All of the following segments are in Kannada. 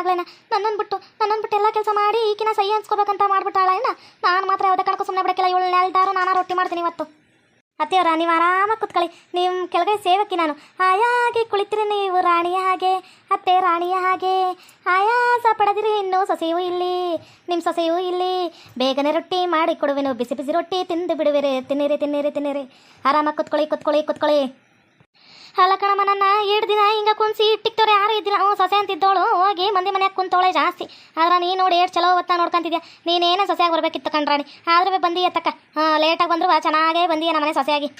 ಆಗ್ಲೇನ? ನನ್ನನ್ನು ಬಿಟ್ಟು ನನ್ನನ್ನು ಬಿಟ್ಟು ಎಲ್ಲ ಕೆಲಸ ಮಾಡಿ ಈಕಿನ ಸಹಿ ಅನ್ಸ್ಕೋಬೇಕಂತ ಮಾಡ್ಬಿಟ್ಟಾಳ ಏನ ನಾನು ಮಾತ್ರ ಯಾವುದೇ ಕಣಕ್ಕೂ ಸುಮ್ಮನೆ ಬಿಡಕ್ಕಿಲ್ಲ. ಇವಳು ನೆಲ್ದಾರು, ನಾನು ರೊಟ್ಟಿ ಮಾಡ್ತೀನಿ ಇವತ್ತು. ಅತ್ತೆಯವರ, ನೀವು ಆರಾಮಾಗಿ ಕುತ್ಕೊಳ್ಳಿ. ನಿಮ್ಮ ಕೆಳಗೆ ಸೇವಕಿ ನಾನು. ಆಯಾಗಿ ಕುಳಿತಿರಿ ನೀವು ರಾಣಿಯ ಹಾಗೆ. ಅತ್ತೆ ರಾಣಿಯ ಹಾಗೆ. ಆಯಾಸ ಪಡೆದಿರಿ ಇನ್ನು ಸೊಸೆಯೂ ಇಲ್ಲಿ. ನಿಮ್ಮ ಸೊಸೆಯೂ ಇಲ್ಲಿ. ಬೇಗನೆ ರೊಟ್ಟಿ ಮಾಡಿ ಕೊಡುವೆನು. ಬಿಸಿ ಬಿಸಿ ರೊಟ್ಟಿ ತಿಂದು ಬಿಡುವಿರಿ. ತಿನ್ನಿರಿ ತಿನ್ನಿರಿ ತಿನ್ನಿರಿ. ಆರಾಮಾಗಿ ಕುತ್ಕೊಳ್ಳಿ ಕುತ್ಕೊಳ್ಳಿ ಕುತ್ಕೊಳ್ಳಿ. ಅಲ್ಲ ಕಣಮ್ಮ, ನನ್ನ ಎರಡು ದಿನ ಹಿಂಗೆ ಇಟ್ಟಿಕ್ತವ್ರೆ ಯಾರು ಇದ್ದಿಲ್ಲ. ಹ್ಞೂ ಸೊಸೆ ಅಂತಿದ್ದೋಳು, ಹೋಗಿ ಮಂದಿ ಮನೆಯಾಗ ಕುಂತೋಳೆ ಜಾಸ್ತಿ. ಆದ್ರೆ ನೀನು ನೋಡಿ ಎಷ್ಟು ಚಲೋ ಹೊತ್ತ ನೋಡ್ಕೊಂತಿದ್ಯಾ. ನೀನೇನೇ ಸೊಸೆಯಾಗಿ ಬರ್ಬೇಕಿತ್ತು ಕಣ್ರಾಣಿ. ಆದ್ರೆ ಬಂದಿ ಎತ್ತಕ್ಕ ಹಾಂ ಲೇಟಾಗಿ ಬಂದ್ರು ಚೆನ್ನಾಗೇ ಬಂದಿ ನಮ್ಮ ಮನೆ ಸೊಸೆಯಾಗಿ.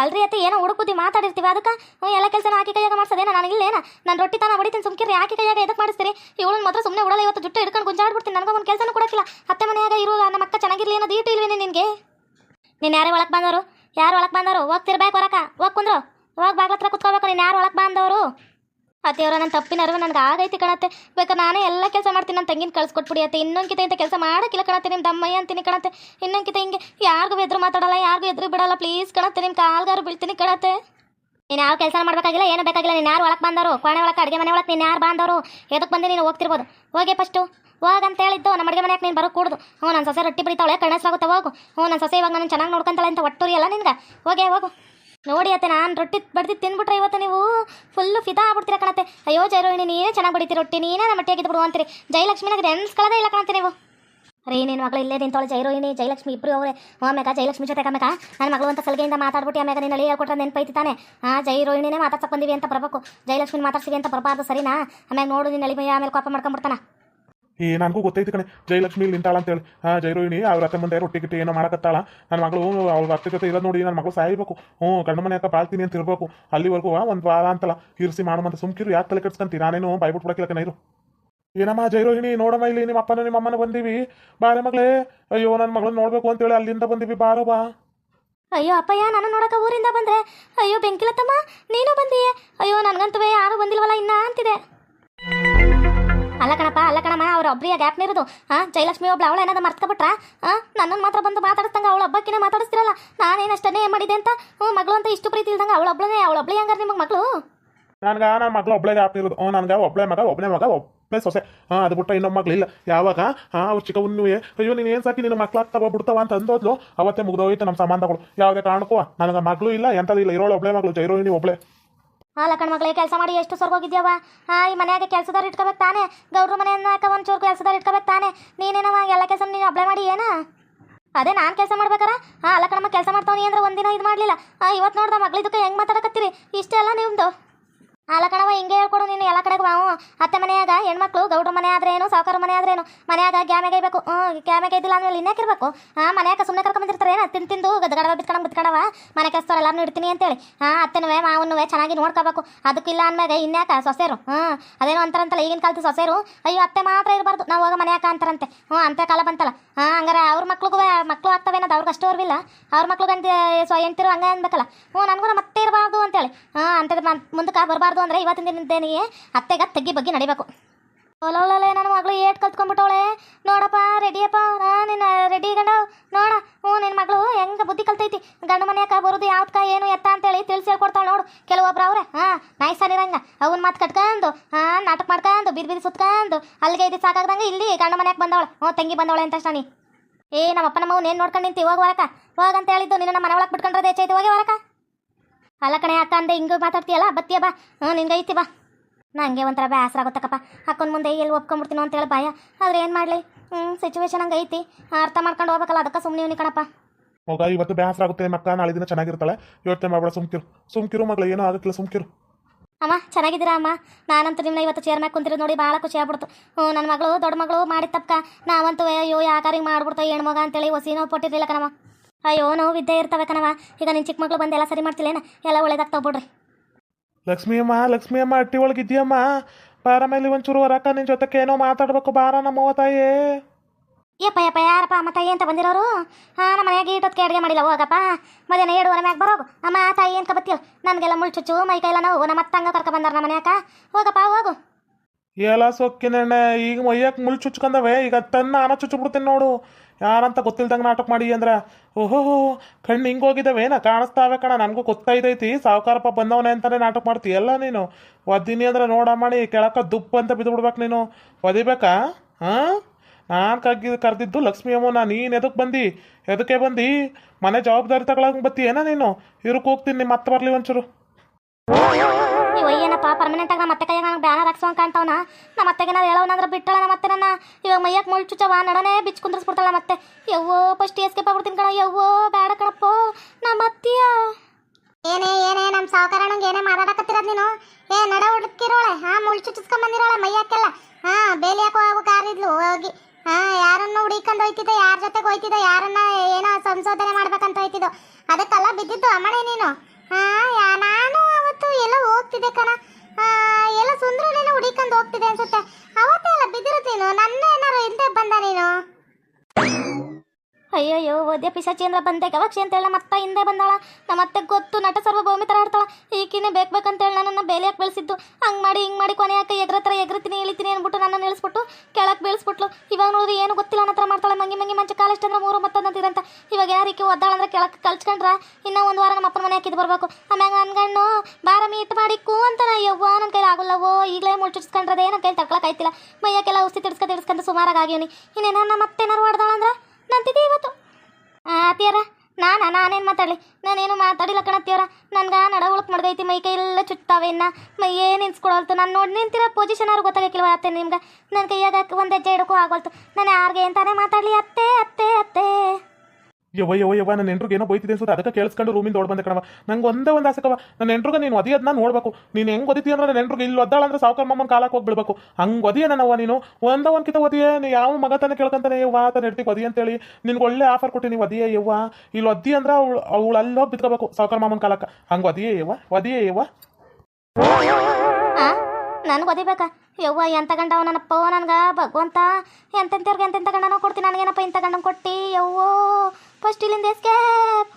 ಅಲ್ರಿ ಅತ್ತೆ, ಏನೋ ಹುಡುಕುದಿ ಮಾತಾಡಿರ್ತೀವಿ ಅದಕ್ಕೆ? ಎಲ್ಲ ಕೆಲಸ ಹಾಕಿ ಕೈಯಾಗ ಮಾಡ್ಸೋದೇನ? ನನಗಿಲ್ಲೇನ ನಾನು ರೊಟ್ಟಿ ತಾನ ಹೊಡಿತೀನಿ ಸುಮ್ಕಿರಿ ಹಾಕಿ ಕೈಯಾಗ ಎದಕ್ಕೆ ಮಾಡಿಸ್ತೀರಿ? ಇವಳು ಮಾತ್ರ ಸುಮ್ಮನೆ ಉಡಲ್ಲ, ಇವತ್ತು ಜುಟ್ಟು ಹಿಡ್ಕೊಂಡು ಗುಂಜಾಡ್ಬಿಡ್ತೀನಿ. ನನಗೆ ಒಂದು ಕೆಲಸನೂ ಕೊಡಕ್ಕಿಲ್ಲ. ಅತ್ತೆ ಮನೆಯಾಗ ಇರೋ, ನಮ್ಮ ಅಕ್ಕ ಚೆನ್ನಾಗಿರ್ಲಿ ಅನ್ನೋದು ಈಟು ಇಲ್ವೇನೆ ನಿನಗೆ? ನೀನು ಯಾರೇ ಒಳಗೆ ಬಂದರು? ಯಾರು ಒಳಗೆ ಬಂದರು? ಹೋಗ್ತಿರ್ಬೇಕು ಹೊರಕ. ಹೋಗಿ ಕುಂದ್ರು. ಹೋಗಿ ಬಾಗ್ಲತ್ರ ಕುತ್ಕೋಬೇಕು, ನೀನು ಯಾರು ಒಳಗೆ ಬಂದವರು ಅತ್ತೆಯವರ ನನ್ನ ತಪ್ಪಿನ ಅರಿವು ನನಗೆ ಆಗೈತಿ ಕಣತ್ತೆ. ಬೇಕಾದ್ರೆ ನಾನೇ ಎಲ್ಲ ಕೆಲಸ ಮಾಡ್ತೀನಿ ನನ್ನ ತಂಗಿನ ಕಳ್ಸಿಕೊಟ್ಬಿಡಿ ಅತ್ತೆ. ಇನ್ನೊಂದ್ಕಿತ ಇಂಥ ಕೆಲಸ ಮಾಡೋಕ್ಕಿಲ್ಲ ಕಣತ್ತೆ ನಿಮ್ಮ ದಮ್ಮಯ್ಯ ಅಂತೀನಿ ಕಣತ್ತೆ. ಇನ್ನೊಂದ್ಕಿತ ಹಿಂಗೆ ಯಾರಿಗೂ ಎದುರು ಮಾತಾಡಲ್ಲ, ಯಾರಿಗೂ ಎದುರು ಬಿಡಲ್ಲ. ಪ್ಲೀಸ್ ಕಣತ್ತೆ ನಿಮ್ಮ ಕಾಲ್ಗಾರು ಬೀಳ್ತೀನಿ ಕಣತ್ತೆ. ನೀನು ಯಾವ ಕೆಲಸ ಮಾಡಬೇಕಾಗಿಲ್ಲ, ಏನು ಬೇಕಾಗಿಲ್ಲ. ನೀನು ಯಾರು ಒಳಗೆ ಬಂದವರು ಕೋಣೆ ಒಳಗೆ, ಅಡುಗೆ ಮನೆ ಒಳಗೆ, ನೀನು ಯಾರು ಬಂದವರು ಎದಕ್ಕೆ ಬಂದು ನೀನು ಹೋಗ್ತಿರ್ಬೋದು? ಹೋಗಿ ಫಸ್ಟು. ಹೋಗ ಅಂತ ಹೇಳಿದ್ದು, ನಮ್ಮ ಅಡುಗೆ ಮನೆಯಾಗ ನೀನು ಬರೋ ಕೂಡುದು? ಹ್ಞೂ ನನ್ನ ಸೊಸೆ ರೊಟ್ಟಿ ಬಡಿತಾವಳೆ ಕಣಸಾಗುತ್ತೆ ಹೋಗು. ಹ್ಞೂ ನನ್ನ ಸೊಸೆ ಇವಾಗ ನಾನು ಚೆನ್ನಾಗಿ ನೋಡ್ಕೊಂತಾಳೆ ಅಂತ ಒಟ್ಟುರಿ ಅಲ್ಲ ನಿನ್ಗೆ? ಹೋಗೇ, ಹೋಗು. ನೋಡಿ ಅತ್ತೆ, ನಾನು ರೊಟ್ಟಿ ಬಡ್ದು ತಿನ್ಬಿಟ್ರೆ ಇವತ್ತು ನೀವು ಫುಲ್ಲು ಫಿದಾ ಆಗ್ಬಿಡ್ತೀರ ಕಣತ್ತೆ. ಅಯ್ಯೋ ಜೈರೋಹಿಣಿ ನೀನೇ ಚೆನ್ನಾಗಿ ಬಡಿತೀರಿ ರೊಟ್ಟಿ, ನೀನೇ ನಮ್ಮ ಮಟ್ಟಿಯಾಗಿದ್ದು ಬಿಡು ಅಂತೀರಿ. ಜಯಲಕ್ಷ್ಮಿನಾಗ ನೆನ್ಸ್ಕೊಳ್ಳೋದೇ ಇಲ್ಲ ಕಣತ್ತೆ ನೀವು. ರೀ ನಿನ್ನ ಮಗಳು ಇಲ್ಲೇ ನಿಂತವಳು ಜೈರೋಹಿಣಿ ಜಯಲಕ್ಷ್ಮಿ ಇಬ್ಬರು ಅವರೇ. ಜೈ ಜಯಲಕ್ಷ್ಮಿ ಜೊತೆ ಕಮ್ಯಾಗ ನನ್ನ ಮಗಳು ಅಂತ ಸಲಿಗೆಯಿಂದ ಮಾತಾಡ್ಬಿಟ್ಟು ಆಮೇಲೆ ನಿನ್ನ ಅಳಿ ಹೇಳ್ಕೊಟ್ರೆ ನೆನಪೈತಿ ತಾನೆ. ಹಾಂ ಜೈರೋಹಿಣಿನೇ ಮಾತಾಡ್ಸಕ್ ಬಂದಿವಿ ಅಂತ ಬರಬೇಕು. ಜಯಲಕ್ಷ್ಮಿ ಮಾತಾಡ್ಸಿವಿ ಅಂತ ಬರಬಾರ್ದು, ಸರಿನಾ? ಆಮ್ಯಾಗ ನೋಡು ನಿನ್ನ ಅಳಿಮಯ್ಯ, ಆಮೇಲೆ ಕೋಪ ಮಾಡ್ಕೊಂಡ್ಬಿಡ್ತಾನ ಏ ನನಗೂ ಗೊತ್ತೈತಿ ಕಣೆ. ಜಯಲಕ್ಷ್ಮಿ ಇಲ್ಲಿ ನಿಂತಾಳ ಅಂತೇಳಿ. ಹಾಂ ಜೈರೋಹಿಣಿ ಅವ್ರ ಅತ್ತೆ ಮುಂದೆ ರೊಟ್ಟಿ ಗಿಟ್ಟಿ ಏನೋ ಮಾಡಕತ್ತಾಳ. ನನ್ನ ಮಗಳು ಅವ್ರ ಅತ್ತೆ ಜೊತೆ ಇರೋದು ನೋಡಿ ನನ್ನ ಮಗಳು ಸಾಯ್ಬೇಕು. ಹ್ಞೂ ಗಂಡ ಮನೆ ಯಾಕೆ ಬಾಳ್ತೀನಿ ಅಂತ ಇರಬೇಕು. ಅಲ್ಲಿವರೆಗೂ ಒಂದು ವಾರ ಅಂತಲ್ಲ. ಇರಿಸಿ ಮಾಡಮಂತ ಸುಮ್ಕಿರು, ಯಾಕೆ ತಲೆ ಕೆಡ್ಸ್ಕೊಂತಿ? ನಾನೇನು ಬಾಯ್ಬಿಟ್ಟು ಬಿಡಕ್ಕಿಲ್ಲ ಕಣ, ಇರು. ಏನಮ್ಮ ಜೈರೋಹಿಣಿ ನೋಡಮ್ಮ ಇಲ್ಲಿ, ನಿಮ್ಮ ಅಪ್ಪನ ನಿಮ್ಮ ಅಮ್ಮನ ಬಂದೀವಿ. ಬಾರೆ ಮಗಳೇ, ಅಯ್ಯೋ ನನ್ನ ಮಗಳನ್ನ ನೋಡಬೇಕು ಅಂತೇಳಿ ಅಲ್ಲಿಂದ ಬಂದೀವಿ. ಬಾರೋ ಬಾ. ಅಯ್ಯೋ, ಅಪ್ಪಯ್ಯ, ನಾನು ನೋಡಕ ಊರಿಂದ ಬಂದ್ರೆ ಅಯ್ಯೋ, ಬೆಂಕಿಲತ್ತಮ್ಮ, ನೀನು ಬಂದೀಯ ಅಯ್ಯೋ, ನನಗಂತೂ ಯಾರು ಬಂದಿಲ್ವಲ್ಲ ಇನ್ನ ಅಂತಿದೆ. ಅಲ್ಲ ಕಣಪ್ಪ, ಅಲ್ಲ ಕಣಮ್ಮ, ಅವ್ರ ಒಬ್ರಿಯ ಗ್ಯಾಪ್ ಇರೋದು ಹಾ ಜಯಲಕ್ಷ್ಮಿ ಒಬ್ಳು ಅವಳ ಏನಾದ್ರು ಮರ್ತ್ಕೊಬಿಟ್ರಾ ಹಾ ನನ್ನನ್ನು ಮಾತ್ರ ಬಂದು ಮಾತಾಡಿಸ್ದಂಗ ಅವಳ ಹಬ್ಬಕ್ಕಿನ ಮಾತಾಡಿಸ್ತಿರಲ್ಲ, ನಾನೇನು ಅಷ್ಟನ್ನೇ ಮಾಡಿದೆ ಅಂತ? ಹ್ಞೂ ಮಗಳು ಅಂತ ಇಷ್ಟು ಪ್ರೀತಿ ಇಲ್ದಂಗ ಅವಳ ಒಬ್ಳನೇ ಅವಳ ಒಬ್ಳೆ ಹಂಗಾರೆ ನಿಮಗೆ ಮಗಳು? ನನ್ಗ ನನ್ನ ಮಗಳು ಒಬ್ಳೆ ಗ್ಯಾಪ್ ಇರೋದು ಹ್ಞೂ ನನ್ಗೆ ಒಬ್ಳೆ ಮಗ ಒಬ್ಳೆ ಮಗ ಒಬ್ಬಳೆ ಸೊಸೆ. ಹಾಂ, ಅದು ಬಿಟ್ಟ ಇನ್ನೊಬ್ಬ ಇಲ್ಲ. ಯಾವಾಗ? ಹಾಂ, ಅವ್ರು ಚಿಕ್ಕವನ್ನೂ ಅಯ್ಯೋ, ನೀನು ಏನು ಸಾಕಿ ನಿನ್ನ ಮಕ್ಳಾಗ್ತಾವ ಬಿಡ್ತಾವ ಅಂತ ಅಂದೋದ್ಲು. ಅವತ್ತೇ ಮುಗ್ದೋಯ್ತು ನಮ್ಮ ಸಂಬಂಧಗಳು. ಯಾವುದೇ ಕಾರಣಕ್ಕೂ ನನಗೆ ಮಗಳು ಇಲ್ಲ ಎಂಥದ್ದು ಇಲ್ಲ. ಇರೋಳು ಒಬ್ಳೆ ಮಗಳು, ಜೈರೋಹಿಣಿ ಒಬ್ಳೆ. ಅಲ್ಲ ಲಕ್ಕಣ ಮಗಳೇ, ಕೆಲಸ ಮಾಡಿ ಎಷ್ಟು ಸ್ವರ್ಗೋಗಿದ್ಯವ ಹಾಂ ಈ ಮನ್ಯಾಗ ಕೆಲಸದವ್ರು ಇಟ್ಕೋಬೇಕು ತಾನೆ? ಗೌಡ್ರ ಮನೆಯನ್ನಾಕ ಒಂಚೂರು ಕೆಲಸದವ್ರು ಇಟ್ಕೋಬೇಕು ತಾನೆ? ನೀನೇನವ ಎಲ್ಲ ಕೆಲಸ ನೀನು ಅಪ್ಲೈ ಮಾಡಿ ಏನ? ಅದೇ ನಾನು ಕೆಲಸ ಮಾಡ್ಬೇಕಾರ? ಹಾಂ ಅಲ್ಲ ಕಣಮ್ಮ ಕೆಲಸ ಮಾಡ್ತಾವನಿ ಅಂದ್ರೆ ಒಂದಿನ ಇದು ಮಾಡಲಿಲ್ಲ. ಹಾಂ ಇವತ್ತು ನೋಡ್ದ ಮಗಳಿದ್ದಕ್ಕೆ ಹೆಂಗೆ ಮಾತಾಡಕತ್ತೀರಿ? ಇಷ್ಟೆಲ್ಲ ನಿಮ್ದು. ಅಲ್ಲ ಕಣವ ಹಿಂಗೆ ಹೇಳ್ಕೊಡು ನೀನು ಎಲ್ಲ ಕಡೆಗೆ ನಾವು ಅತ್ತೆ ಮನೆಯಾಗ ಹೆಣ್ಮಕ್ಳು, ಗೌಡ್ರ ಮನೆ ಆದ್ರೇನು ಸಾವುಕಾರ ಮನೆ ಆದ್ರೇನು ಮನ್ಯಾಗ ಗ್ಯಾಮೆಗೆ ಇರಬೇಕು. ಹ್ಞೂ, ಗ್ಯಾಮೆಗೆ ಇದ್ದಿಲ್ಲ ಅಂದ್ಮೇಲೆ ಇನ್ಯಾಕಿರ್ಬೇಕು ಹಾಂ, ಮನ್ಯಾಗ ಸುಮ್ಮನೆ ಕರ್ಕೊಂಬಂದಿರ್ತಾರೆ ಏನು, ತಿಂದು ತಿಂದು ಗದಗಡವ ಬಿತ್ಕೊಂಡು ಬಿತ್ಕೊಂಡವ? ಮನೆ ಕೆಲಸದವ್ರು ಎಲ್ಲಾರು ಇಡ್ತೀನಿ ಅಂತೇಳಿ. ಹಾಂ, ಅತ್ತೆನವೇ, ಮಾವನ್ನವೇ ಚೆನ್ನಾಗಿ ನೋಡ್ಕೋಬೇಕು. ಅದಕ್ಕಿಲ್ಲ ಅಂದ್ಮ್ಯಾಗ ಇನ್ಯಾಕ? ಸೊಸೆರು. ಹ್ಞೂ, ಅದೇನೋ ಅಂತಾರಂತಲ್ಲ ಈಗಿನ ಕಾಲದ ಸೊಸೆರು. ಅಯ್ಯೋ, ಅತ್ತೆ ಮಾತ್ರ ಇರಬಾರ್ದು. ನಾವು ಹೋಗ ಮನೆಯಾಕ ಅಂತಾರಂತೆ. ಹ್ಞೂ, ಅಂತ ಕಾಲ ಬಂತಲ್ಲ. ಹಾಂ, ಹಂಗಾರೆ ಅವ್ರ ಮಕ್ಳಿಗೂ ಮಕ್ಕಳು ಆಗ್ತವೇನದು ಅವ್ರಿಗೆ ಅಷ್ಟು ಅವ್ರವಿಲ್ಲ ಅವ್ರ ಮಕ್ಳು ಸೊ ಎಂತಿರು ಹಂಗೆ ಅನ್ಬೇಕಲ್ಲ ಹ್ಞೂ, ನನಗೂ ಮತ್ತೆ ಇರಬಾರ್ದು ಅಂತೇಳಿ. ಹಾಂ ಮುಂದೆ ಮುಂದಕ್ಕೆ ಬರಬಾರ್ದು ಅಂದರೆ ಇವತ್ತಿನ ದಿನದೇನಿಗೆ ಅತ್ತೆಗ ತಗ್ಗಿ ಬಗ್ಗೆ ನಡಿಬೇಕು. ಒಲೊಲೊಲೆ ನನ್ನ ಮಗಳು ಏಟ್ ಕಲ್ತ್ಕೊಂಡ್ಬಿಟ್ಟವಳೆ. ನೋಡಪ್ಪ, ರೆಡಿಯಪ್ಪ ನಿನ್ನ ರೆಡಿ ಗಂಡ ನೋಡ, ಹ್ಞೂ ನಿನ್ನ ಮಗಳು ಹೆಂಗೆ ಬುದ್ಧಿ ಕಲ್ತೈತಿ. ಗಂಡು ಮನೆಯಕ್ಕ ಬರೋದು ಯಾವ್ದಕ್ಕ ಏನು ಎತ್ತ ಅಂತೇಳಿ ತಿಳಿಸಿ ಹೇಳ್ಕೊಡ್ತಾಳೆ ನೋಡು. ಕೆಲವೊಬ್ರು ಅವ್ರೆ, ಹಾಂ ನಾಯ್ಸನಿರಂಗ ಅವನ ಮಾತು ಕಟ್ಕೊಂಡು, ಹಾಂ, ನಾಟಕ ಮಾಡ್ಕೊಂಡು ಬಿದ್ದು ಬಿದ್ದು ಸುತ್ಕೊಂಡು, ಅಲ್ಲಿಗೆ ಇದು ಸಾಕಾಗ್ದಂಗೆ ಇಲ್ಲಿ ಗಂಡು ಮನ್ಯಾಗ ಬಂದವಳೆ. ಹ್ಞೂ, ತಂಗಿ ಬಂದವಳೆ ಅಂತ ನೀ. ಏ ನಮ್ಮ ಅಪ್ಪ ಮಗು ಏನು ನೋಡ್ಕೊಂಡು ನಿಂತಿ ಹೋಗಿ ಹೊರಕ ಹೋಗಂತ ಹೇಳಿದ್ದು ನಿನ್ನ ಮನೆ ಒಳಗೆ ಬಿಟ್ಕೊಂಡ್ರೆ ಹೆಚ್ಚೈತಿ ಹೋಗಿ ಹೊರಕ ಅಲ್ಲ ಕಣೆ, ಅಕ್ಕ ಅಂದೆ ಹಿಂಗೆ ಮಾತಾಡ್ತೀಯಲ್ಲ? ಬತ್ತಿಯ ಬಾ. ಹ್ಞೂ ನಿನ್ಗೆ ಐತಿ ಬಾ. ನಂಗೆ ಒಂಥರ ಬೇಸರ ಆಗುತ್ತಕ್ಕಪ್ಪ. ಅಕ್ಕನ ಮುಂದೆ ಎಲ್ಲಿ ಅಂತ ಅಂತೇಳಿ ಭಯ. ಆದ್ರೆ ಏನು ಮಾಡಲಿ? ಹ್ಞೂ ಸಿಚುವೇಶನ್ ಹಂಗೆ ಐತಿ. ಅರ್ಥ ಮಾಡ್ಕೊಂಡು ಹೋಗ್ಬೇಕಲ್ಲ, ಅದಕ್ಕೆ ಸುಮ್ಮನೆ ಕಣಪ್ಪ. ಮಗ ಇವತ್ತು ಬೇಸರ ಆಗುತ್ತೆ ಮಕ್ಕ, ನಾಳೆ ದಿನ ಚೆನ್ನಾಗಿರ್ತಾಳೆ. ಇವತ್ತೇ ಮಾಡ್ಬೇಡ, ಸುಮ್ಕಿರು. ಸುಮ್ಕಿರು ಮಗಳು, ಏನೂ ಆಗುತ್ತಿಲ್ಲ ಸುಮ್ಕಿರು. ಅಮ್ಮ, ಚೆನ್ನಾಗಿದ್ದೀರಾ ಅಮ್ಮ? ನಾನಂತೂ ನಿಮ್ಮನ್ನ ಇವತ್ತು ಚೇರ್ ಮ್ಯಾಗ ಕುಂತಿರೋದು ನೋಡಿ ಭಾಳ ಖುಷಿ ಆಗ್ಬಿಡ್ತು. ಹ್ಞೂ ನನ್ನ ಮಗಳು ದೊಡ್ಡ ಮಗಳು ಮಾಡಿದ ತಪ್ಪ ನಾವಂತೂ ಅಯ್ಯೋ ಯಾಕಾರಿ ಮಾಡ್ಬಿಡ್ತಾ ಹೆಣ್ಮಗ ಅಂತೇಳಿ ಹೊಸಿ ನೋವು ಕೊಟ್ಟಿರಲಿಲ್ಲ ಕಣವ ಅಯ್ಯೋ, ನೋವಿದ್ದೇ ಇರ್ತವೆ ಕಣವ ಈಗ ನಿನ್ನ ಚಿಕ್ಕ ಮಗಳು ಬಂದೆಲ್ಲ ಸರಿ ಮಾಡ್ತಿಲ್ಲೇನ ಎಲ್ಲ ಒಳ್ಳೇದಾಗ್ತಾವ ಬಿಡ್ರಿ ಲಕ್ಷ್ಮಿ ಅಮ್ಮ ಲಕ್ಷ್ಮಿ ಅಮ್ಮ, ಅಟ್ಟಿ ಒಳಗಿದ್ಯಮ್ಮ ಬಾರ ಮೇಲೆ ಒಂಚೂರು ಹೊರಕ ನಿನ್ನ ಜೊತೆಗೆ ಏನೋ ಮಾತಾಡ್ಬೇಕು ಬಾರ ನಮ್ಮವ ತಾಯಿ. ಯಪ್ಪ ಯಪ್ಪ ಯಾರಪ್ಪ ಅಮ್ಮ, ತಾಯಿ ಅಂತ ಬಂದಿರೋರು? ಹಾಂ, ನಮ್ಮ ಮನೆಯಾಗ ಇಟ್ಟೊತ್ತಿಗೆ ಅಡುಗೆ ಮಾಡಿಲ್ಲ ಹೋಗಪ್ಪ? ಮಧ್ಯಾಹ್ನ ಏಳುವರೆ ಮ್ಯಾಗ ಬರೋಗು. ಅಮ್ಮ, ತಾಯಿ ಏನು ಬತ್ತಿಲ್ಲ ನನಗೆಲ್ಲ ಮುಳ್ಚುಚ್ಚು ಮೈ ಕೈಲ ನೋವು. ನಮ್ಮ ಅತ್ತಂಗ ಕರ್ಕ ಬಂದಾರ ನಮ್ಮ ಮನೆಯಾಕ ಹೋಗಪ್ಪ, ಹೋಗು. ಎಲ್ಲ ಸೊಕ್ಕಿನೆಣ್ಣೆ ಈಗ ಮೈಯಕ್ಕೆ ಮುಳ್ಳು ಚುಚ್ಕೊಂಡವೆ. ಈಗ ತನ್ನ ಆನ ಚುಚ್ಚು ಬಿಡ್ತೀನಿ ನೋಡು. ಯಾರಂತ ಗೊತ್ತಿಲ್ದಂಗೆ ನಾಟಕ ಮಾಡಿ ಅಂದ್ರೆ, ಓಹೋ, ಕಣ್ಣು ಹಿಂಗೆ ಹೋಗಿದ್ದಾವೇನ ಕಾಣಿಸ್ತಾವೆ ಕಣ, ನನಗೂ ಗೊತ್ತಾಯ್ತೈತಿ. ಸಾವುಕಾರಪ್ಪ ಬಂದವನೇ ಅಂತಾನೆ ನಾಟಕ ಮಾಡ್ತೀಯಲ್ಲ ನೀನು? ಒದ್ದಿನಿ ಅಂದ್ರೆ ನೋಡ ಮಾಡಿ ಕೆಳಕ ದುಪ್ಪ ಅಂತ ಬಿದ್ದು ಬಿಡ್ಬೇಕು ನೀನು. ಒದಿಬೇಕಾ? ಹಾಂ? ನಾನು ಕಗ್ಗಿ ಕರೆದಿದ್ದು ಲಕ್ಷ್ಮಿ ಅಮ್ಮನ ನೀನು ಎದಕ್ಕೆ ಬಂದು? ಎದಕ್ಕೆ ಬಂದು? ಮನೆ ಜವಾಬ್ದಾರಿ ತಗೊಳಂಗೆ ಬತ್ತೀಯೇನ ನೀನು? ಇರಕ್ಕೆ ಹೋಗ್ತೀನಿ ನಿಮ್ಮ ಮತ್ತೆ ಬರಲಿ ಒಂಚೂರು. ಏನಪ್ಪ ಪರ್ಮನೆಂಟ್ ಆಗಿ ನಮ್ಮ ಮತ್ತೆ ಕೈಯಾಗ ನನಗೆ ಬ್ಯಾನರ್ ಹಾಕ್ಸೋಂಗ್ ಕಾಣ್ತಾವನ? ನಮ್ಮ ಅತ್ತೆಗೆ ನಾವು ಹೇಳೋನಂದ್ರೆ ಬಿಟ್ಟಳ ನಮ್ಮ ಮತ್ತೆ ನನ್ನ ಇವಾಗ ಮೈಯಕ್ಕೆ ಮುಳ್ಳು ಚುಚ್ಚವ ನಡನೆ ಬಿಚ್ಚು ಕುಂದ್ರಿಸ್ಬಿಡ್ತಾಳ ಮತ್ತೆ ಯವ್ವೋ ಫಸ್ಟ್ ಎಸ್ಕೇಪ್ ಆಗ್ಬಿಡ್ತೀನಿ ಕಣ ಯವ್ವೋ ಬೇಡ ಕಣಪ್ಪ ನಮ್ಮ ಅತ್ತಿಯ. ಏನೇ ಏನೇ ನಮ್ಮ ಸಾವುಕಾರಣಂಗೆ ಏನೇ ಮಾತಾಡಕತ್ತಿರೋದು ನೀನು? ಏ ನಡ ಹುಡುಕಿರೋಳೆ ಹಾ ಮುಳ್ಳು ಚುಚ್ಚಿಸ್ಕೊಂಡ್ ಬಂದಿರೋಳೆ ಮೈಯಾಕೆಲ್ಲ ಹಾ ಬೇಲಿ ಹಾಕೋ ಕಾರಿದ್ಲು ಹೋಗಿ ಹಾ ಯಾರನ್ನ ಹುಡುಕೊಂಡು ಹೋಯ್ತಿದ್ದೆ, ಯಾರ ಜೊತೆಗೆ ಹೋಯ್ತಿದ್ದ, ಯಾರನ್ನ ಏನೋ ಸಂಶೋಧನೆ ಮಾಡ್ಬೇಕಂತ ಹೋಯ್ತಿದ್ದೋ. ಅದಕ್ಕೆಲ್ಲ ಬಿದ್ದಿದ್ದು ಅಮ್ಮಣೆ ನೀನು. ಹಾ ನಾನು ಅವತ್ತು ಎಲ್ಲ ಹೋಗ್ತಿದ್ದೆ ಕಣ. ಎಲ್ಲ ಸುಂದರನೆಲ್ಲ ಹುಡಿಕೊಂಡು ಹೋಗ್ತಿದ್ದೆ ಅನ್ಸುತ್ತೆ. ಅವತ್ತೆಲ್ಲ ಬಿದ್ದಿರುತ್ತೀನು ನನ್ನ ಏನಾರು ಹಿಂದೆ ಬಂದ ನೀನು? ಅಯ್ಯಯ್ಯೋ ಓದ್ಯ ಪಿಶಾಚಿ ಅಂದ್ರೆ ಬಂದೆ, ಗವಾಕ್ಷಿ ಅಂತೇಳಿ ನಮ್ಮ ಅತ್ತ ಹಿಂದೆ ಬಂದಾಳ. ನಮ್ಮ ಅತ್ತೆ ಗೊತ್ತು, ನಟ ಸರ್ವಭೌಮಿ ಥರ ಆಡ್ತಾಳ ಈಕಿನೇ ಬೇಕು ಬೇಕಂತೇಳಿ ನನ್ನನ್ನು ಬೇಲಿಯಾಗಿ ಬೆಳೆಸಿದ್ದು. ಹಂಗೆ ಮಾಡಿ, ಹಿಂಗೆ ಮಾಡಿ ಕೊನೆ ಯಾಕೆ ಎಗ್ರ ಥರ ಎಗ್ರತೀನಿ, ಇಳಿತೀನಿ ಅಂದ್ಬಿಟ್ಟು ನನ್ನ ಇಳಿಸ್ಬಿಟ್ಟು ಕೆಳಗೆ ಬೀಳಿಸ್ಬಿಟ್ಲು. ಇವಾಗ ನೋಡಿದ್ರೆ ಏನು ಗೊತ್ತಿಲ್ಲ ನನ್ನ ಹತ್ರ ಮಾಡ್ತಾಳೆ. ಮಂಗಿ ಮಂಗಿ ಮಂಚ ಕಾಲಿಷ್ಟಂದ್ರೆ ಮೂರು ಮತ್ತೊಂದಂತಿರಂತ ಇವಾಗ ಯಾರಿಗೆ ಒದ್ದಾಳಂದ್ರೆ ಕೆಳಕ್ಕೆ ಕಳ್ಸ್ಕೊಂಡ್ರ ಇನ್ನೂ ಒಂದು ವಾರ ನಮ್ಮ ಅಪ್ಪನ ಮನೆ ಹಾಕಿದ್ದು ಬರಬೇಕು. ಆಮ್ಯಾಗ ಗಣ್ಣು ಬಾರ ಮೀಟ್ ಮಾಡಿ ಕೂ ಅಂತ ಯವ್ವಾ ನನ್ನ ಕೈಲಿ ಆಗೋಲ್ಲವೋ ಈಗಲೇ ಮುಳ್ಚಿಡ್ಸ್ಕೊಂಡ್ರದೇ? ನನ್ನ ಕೈಲಿ ಆಯ್ತಿಲ್ಲ. ಮೈಯಕ್ಕೆಲ್ಲ ಔಷಧಿ ತಿಡ್ಸ್ಕೊ ತಿಡ್ಸ್ಕೊಂಡು ಸುಮಾರಾಗಿ ಆಗ್ಯವನಿ. ಇನ್ನೇನ ನಮ್ಮ ಮತ್ತೇನಾರು ಹೊಡೆದಾಳಂದ್ರೆ ನಂತಿದ್ದೆ ಇವತ್ತು. ಅತ್ತಿಯರ, ನಾನು, ನಾನೇನು ಮಾತಾಡಲಿ? ನಾನೇನು ಮಾತಾಡಿಲ್ಲ ಕಣತ್ತಿಯವರ ನನ್ಗೆ ಉಳಕ್ ಮಾಡ್ದೈತಿ ಮೈ ಕೈ ಎಲ್ಲ ಚುಟ್ಟಾವೆ ಮೈ ಏನು ನಿನ್ಸ್ಕೊಡಲ್ತು ನಾನು ನೋಡಿ, ನಿಂತಿರೋ ಪೊಸಿಷನ್ ಅವ್ರು ಗೊತ್ತಾಗಕ್ಕಿಲ್ವ ಅತ್ತೆ ನಿಮ್ಗೆ. ನನ್ನ ಕೈಯಾಗ ಒಂದು ಹೆಜ್ಜೆ ಹಿಡ್ಕೋ ಆಗೋಲ್ತು ನಾನು ಯಾರಿಗೆ ಅಂತಾನೆ ಮಾತಾಡಲಿ? ಅತ್ತೆ ಅತ್ತೆ ಅತ್ತೆ. ಯವ್ವ ಯವ್ವ ನನ್ನ ನೆಂಟ್ರಿಗೆ ಏನೋ ಬೈತಿದೆ ಅನ್ಸುತ್ತೆ. ಅದಕ್ಕೆ ಕೇಳಿಸ್ಕೊಂಡು ರೂಮಿಂದ ಓಡ್ ಬಂದೆ ಕಣವ ನಂಗೆ ಒಂದೇ ಒಂದು ಆಸೆ ಕವ ನನ್ನ ನೆಂಟ್ರಿಗೆ ನೀನು ಅದನ್ನ ನೋಡ್ಬೇಕು. ನೀನು ಹೆಂಗೆ ಒದಿತಿ ಅಂದ್ರೆ ನನ್ನ ನೆಂಟ್ರಿಗೆ ಇಲ್ಲಿ ಒದ್ದಾಳ ಅಂದ್ರೆ ಸಾವುಕಾರ ಮಮ್ಮನ ಕಾಲಕ್ಕೆ ಹೋಗ್ಬಿಡ್ಬೇಕು. ಹಂಗೆ ಒದಿಯ ನನ್ನವ್ವ ನೀನು. ಒಂದ ಒಂದು ಕಿತ ಒದಿಯೇ. ನೀ ಯಾವ ಮಗ ತಾನೆ ಕೇಳ್ಕೊಂತಾನೆ, ಯವ್ವ, ತನ್ನ ಹೆಂಡ್ತಿಗೆ ಒದಿ ಅಂತೇಳಿ. ನಿನ್ಗೆ ಒಳ್ಳೆ ಆಫರ್ ಕೊಟ್ಟಿ, ನೀವು ಒದಿಯೇ, ಯವ್ವ. ಇಲ್ಲಿ ಒದ್ದಿ ಅಂದ್ರೆ ಅವಳು ಅವಳು ಅಲ್ಲೋಗಿ ಬಿತ್ಕೋಬೇಕು ಸಾವುಕಾರ ಮಾಮನ ಕಾಲಕ್ಕೆ. ಹಂಗೆ ಒದಿಯೇ, ಯವ್ವ ಒದಿಯೇ, ಯವ್ವ. ನನಗೆ ಒದಿಬೇಕಾ ಯವ್ವ, ಎಂತ ಗಂಡವ ನನ್ನಪ್ಪ ನನ್ಗೆ ಭಗವಂತ. ಎಂತೆಂಥವ್ರಿಗೆ ಎಂತೆಂಥ ಗಂಡನೋ ಕೊಡ್ತೀನಿ ನನಗೇನಪ್ಪ ಇಂಥ ಗಂಡನ ಕೊಟ್ಟಿ? ಯವ್ವೋ ಫಸ್ಟ್ ಇಲ್ಲಿಂದ ಎಸ್ಕೇಪ್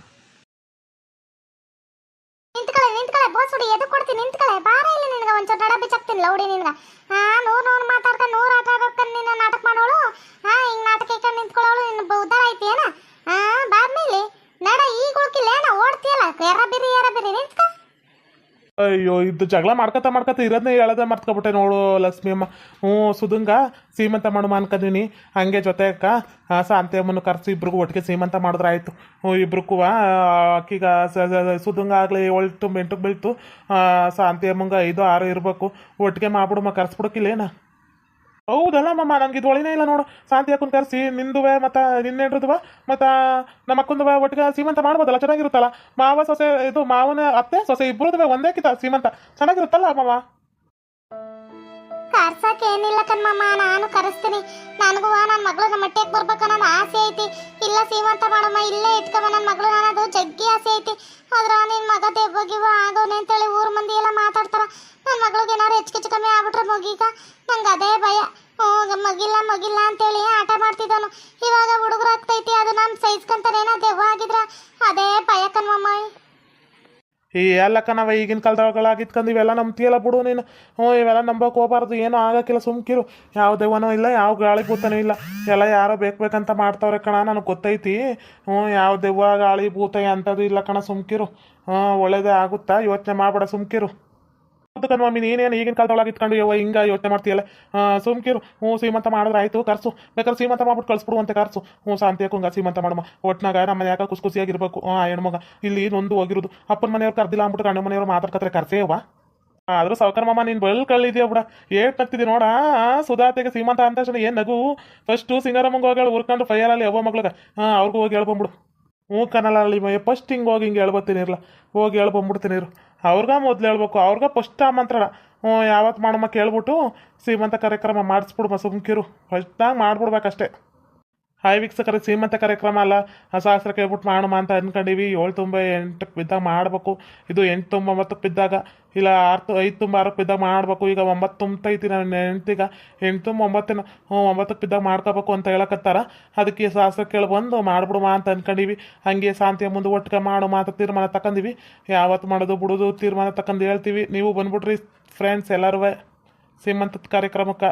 ನಿಂತ್ಕಳೆ ನಿಂತ್ಕಳೆ ಬೋಸ್ ಹುಡಿ ಎದಕ್ಕೆ ಕೊಡ್ತೀನಿ ನಿಂತ್ಕಳೆ, ಬಾರ ಇಲ್ಲಿ ನಿನಗೆ, ಒಂಚೂರು ನಡ ಬಿಚ್ಚಾಕ್ತೀನಿ ಲೌಡಿ ನಿನಗೆ. ಹಾ ನೂರು ನೂರು ಮಾತಾಡ್ಕೊಂಡು ನೂರು ಆಟ ಆಡ್ಕೊಂಡು ನಿನ್ನ ನಾಟಕ ಮಾಡೋಳು. ಹಾ ಹಿಂಗ್ ನಾಟಕ ಇಟ್ಕೊಂಡು ನಿಂತ್ಕೊಳ್ಳೋಳು, ನಿನ್ನ ಉದ್ದಾರ ಐತಿ ಏನ? ಹಾ ಬಾದ್ಮೇಲೆ, ನಡ, ಈಗ ಉಳ್ಕಿಲ್ಲ ಏನ ಓಡ್ತೀಯಲ್ಲ ಎರ ಬಿರಿ ಎರ ಬಿರಿ ನಿಂತ್ಕ ಅಯ್ಯೋ, ಇದು ಜಗಳ ಮಾಡ್ಕೊತ ಮಾಡ್ಕೊತ ಇರೋದನ್ನ ಹೇಳೋದೇ ಮರ್ತ್ಕೊಬಿಟ್ಟೆ ನೋಡು ಲಕ್ಷ್ಮಿ ಅಮ್ಮ. ಹ್ಞೂ, ಸುಧಂಗ, ಸೀಮಂತ ಮಾಡು ಅನ್ಕೊಂಡಿನಿ ಹಂಗೆ ಜೊತೆ ಅಕ್ಕ ಶಾಂತಿ ಅಮ್ಮನ ಕರೆಸಿ ಇಬ್ರಿಗೂ ಒಟ್ಟಿಗೆ ಸೀಮಂತ ಮಾಡಿದ್ರೆ ಆಯಿತು. ಹ್ಞೂ ಇಬ್ರಿಗೂ ಅಕ್ಕಿಗ ಸುಧಂಗ ಆಗಲಿ ಒಳ್ತು ಮೆಂಟು ಬೀಳ್ತು. ಶಾಂತಿ ಅಮ್ಮಂಗೆ ಐದು, ಆರು ಇರಬೇಕು. ಒಟ್ಟಿಗೆ ಮಾಡ್ಬಿಡಮ್ಮ ಕರ್ಸ್ಬಿಡಕ್ಕಿಲ್ಲೇನ ಹೌದಲ್ಲ ಮಮ್ಮ ನನಗೆ ಒಳಿನೇ ಇಲ್ಲ ನೋಡು. ಶಾಂತಿ ಅಕ್ಕನ ಕರೆಸಿ ನಿಂದುವೆ ಮತ್ತು ನಿನ್ನೆಡ್ರದುವ ಮತ್ತು ನಮ್ಮ ಅಕ್ಕಂದುವೆ ಒಟ್ಟಿಗೆ ಸೀಮಂತ ಮಾಡ್ಬೋದಲ್ಲ, ಚೆನ್ನಾಗಿರುತ್ತಲ್ಲ? ಮಾವ, ಸೊಸೆ, ಇದು ಮಾವನ ಅತ್ತೆ, ಸೊಸೆ ಇಬ್ಬರದುವೆ ಒಂದೇ ಕಿತ, ಸೀಮಂತ. ಚೆನ್ನಾಗಿರುತ್ತಲ್ಲ ಮಾವ? ಕರ್ಸಕ್ ಏನಿಲ್ಲ ಕಣ್ಮಮ್ಮ, ನಾನು ಕರೆಸ್ತೀನಿ. ನನಗೂ ನನ್ನ ಮಗಳು ನಮ್ಮ ಮಟ್ಟೆಗೆ ಬರ್ಬೇಕು ಅನ್ನೋದು ಆಸೆ ಐತಿ. ಇಲ್ಲ ಸೀಮಂತ ಮಾಡಮ್ಮ, ಇಲ್ಲೇ ಇಟ್ಕೊಂಬ ನನ್ನ ಮಗಳು ಅನ್ನೋದು ಜಗ್ಗಿ ಆಸೆ ಐತಿ. ಆದ್ರೆ ನಿನ್ನ ಮಗ ದೆವ್ವಗಿವ ಆಗೋನೆ ಅಂತೇಳಿ ಊರ ಮಂದಿ ಎಲ್ಲ ಮಾತಾಡ್ತಾರ. ನನ್ನ ಮಗಳಿಗೆ ಏನಾರು ಹೆಚ್ಚು ಕಮ್ಮಿ ಆಗ್ಬಿಟ್ರೆ ಮಗೀಗ. ನಂಗೆ ಅದೇ ಭಯ. ಹ್ಞೂ ಮಗಿಲ್ಲ ಮಗಿಲ್ಲ ಅಂತೇಳಿ ಆಟ ಮಾಡ್ತಿದ್ದವನು ಇವಾಗ ಹುಡುಗರು ಆಗ್ತೈತಿ, ಅದು ನಾನು ಸೈಜ್ಕಂತಾನೇನೋ ದೆವ್ವ ಆಗಿದ್ರ. ಈ ಎಲ್ಲಕ್ಕ ನಾವು ಈಗಿನ ಕಾಲದೊಳಗಳಾಗಿತ್ಕಂದು ಇವೆಲ್ಲ ನಂಬ್ತೀಯಲ್ಲ ಬಿಡು ನೀನು. ಹ್ಞೂ, ಇವೆಲ್ಲ ನಂಬಕ್ಕೆ ಹೋಗಬಾರ್ದು. ಏನೂ ಆಗಕ್ಕಿಲ್ಲ ಸುಮ್ಕಿರು ಯಾವ ದೆವ್ವನೂ ಇಲ್ಲ, ಯಾವ ಗಾಳಿ ಭೂತನೂ ಇಲ್ಲ. ಎಲ್ಲ ಯಾರೋ ಬೇಕು ಬೇಕಂತ ಮಾಡ್ತಾವ್ರೆ ಕಣ, ನನಗೆ ಗೊತ್ತೈತಿ. ಹ್ಞೂ, ಯಾವ ದೆವ್ವ ಗಾಳಿ ಭೂತ ಅಂಥದ್ದು ಇಲ್ಲ ಕಣ ಸುಮ್ಕಿರು ಹ್ಞೂ, ಒಳ್ಳೇದೇ ಆಗುತ್ತಾ? ಯೋಚನೆ ಮಾಡಬೇಡ ಸುಮ್ಕಿರು ಹೌದು ಕಣ್ಮಮ್ಮಿ ನೀನೇನು ಈಗಿನ ಕಾಲದೊಳಗೆ ಇತ್ಕೊಂಡು ಯವ್ವ, ಹಿಂಗೆ ಯೋಚನೆ ಮಾಡ್ತೀಯಲ್ಲ. ಸುಮ್ಕಿರು, ಹ್ಞೂ ಸೀಮಂತ ಮಾಡಿದ್ರೆ ಆಯಿತು, ಕರ್ಸು. ಬೇಕಾದ್ರೆ ಸೀಮಂತ ಮಾಡ್ಬಿಟ್ಟು ಕಳಿಸ್ಬಿಡುವಂತೆ ಕರ್ಸು. ಹ್ಞೂ, ಶಾಂತಿ ಹಾಕೊಂಗ ಸೀಮಂತ ಮಾಡಮ್ಮ ಒಟ್ನಾಗ ನಮ್ಮ ಯಾಕೆ ಖುಷಿ ಖುಷಿಯಾಗಿರ್ಬೇಕು. ಆ, ಹೆಣ್ಮಗ. ಇಲ್ಲಿ ನೊಂದು ಹೋಗಿರೋದು. ಅಪ್ಪನ ಮನೆಯವ್ರು ಕರ್ದಿಲ್ಲ ಅಂದ್ಬಿಟ್ಟು ಗಂಡ ಮನೆಯವ್ರು ಮಾತಾಡ್ಕತ್ರೆ ಕರ್ಸೇವ ಆದರೂ ಸಾವುಕಾರ ಮಾಮ, ನೀನು ಬಲ್ ಕಳ್ಳಿದ್ಯಾ ಬಿಡ. ಏಟ್ ನಗ್ತಿದ್ದಿ ನೋಡ. ಸುಧಾತೆಗೆ ಸೀಮಂತ ಅಂತ ತಕ್ಷಣ ಏನು ನಗು? ಫಸ್ಟು ಸಿಂಗರಮ್ಮಂಗೆ ಹೋಗಿ ಉರ್ಕೊಂಡು ಫೈಯರಲ್ಲಿ ಯಾವ ಮಗ್ಳಿಗೆ. ಹಾಂ ಅವ್ರಿಗೂ ಹೋಗಿ ಹೇಳ್ಬಂಬಿಡು ಹ್ಞೂ ಕನ್ನಡ ಅಲ್ಲಿ ಫಸ್ಟ್ ಹಿಂಗೆ ಹೋಗಿ ಹಿಂಗೆ ಹೇಳ್ಬತ್ತೀನಿ ಇರಲ್ಲ ಹೋಗಿ ಹೇಳ್ಬಂಬಿಡ್ತೀನಿ ಇರು ಅವ್ರಿಗೆ ಮೊದ್ಲು ಹೇಳ್ಬೇಕು, ಅವ್ರಿಗ ಫಸ್ಟ್ ಆಮಂತ್ರಣ ಹ್ಞೂ ಯಾವತ್ತು ಮಾಡಮ್ಮ ಕೇಳ್ಬಿಟ್ಟು ಶ್ರೀಮಂತ ಕಾರ್ಯಕ್ರಮ ಮಾಡಿಸ್ಬಿಡಮ್ಮ ಸುಮ್ಕಿರು ಫಸ್ಟಾಗಿ ಮಾಡ್ಬಿಡ್ಬೇಕಷ್ಟೇ. ಹಾಯ್ ವೀಕ್ಷಕರೇ ಸೀಮಂತ ಕಾರ್ಯಕ್ರಮ ಅಲ್ಲ ಶಾಸ್ತ್ರ ಕೇಳ್ಬಿಟ್ಟು ಮಾಡೋಣ ಅಂತ ಅಂದ್ಕೊಂಡಿವಿ ಏಳು ತುಂಬ ಎಂಟಕ್ಕೆ ಬಿದ್ದಾಗ ಮಾಡಬೇಕು. ಇದು ಎಂಟು ತುಂಬ ಒಂಬತ್ತಕ್ಕೆ ಬಿದ್ದಾಗ, ಇಲ್ಲ ಆರು ಐದು ತುಂಬ ಆರಕ್ಕೆ ಬಿದ್ದಾಗ ಮಾಡಬೇಕು. ಈಗ ಒಂಬತ್ತು ತುಂಬ್ತೈತಿ ನನ್ನ ಎಂಟಿಗ ಎಂಟು ತುಂಬ ಒಂಬತ್ತಿನ, ಹ್ಞೂ, ಒಂಬತ್ತಕ್ಕೆ ಬಿದ್ದಾಗ ಮಾಡ್ಕೋಬೇಕು ಅಂತ ಹೇಳಕತ್ತಾರ. ಅದಕ್ಕೆ ಶಾಸ್ತ್ರ ಕೇಳಿ ಬಂದು ಮಾಡಿಬಿಡುವ ಅಂತ ಅಂದ್ಕೊಂಡಿವಿ ಹಂಗೆ ಶಾಂತಿಯ ಮುಂದೆ ಒಟ್ಟಿಗೆ ಮಾಡೋ ಮಾತು ತೀರ್ಮಾನ ತಗೊಂಡಿವಿ ಯಾವತ್ತು ಮಾಡೋದು ಬಿಡೋದು ತೀರ್ಮಾನ ತಗೊಂಡು ಹೇಳ್ತೀವಿ. ನೀವು ಬಂದ್ಬಿಟ್ರಿ ಫ್ರೆಂಡ್ಸ್ ಎಲ್ಲರೂ ಸೀಮಂತದ ಕಾರ್ಯಕ್ರಮಕ್ಕೆ.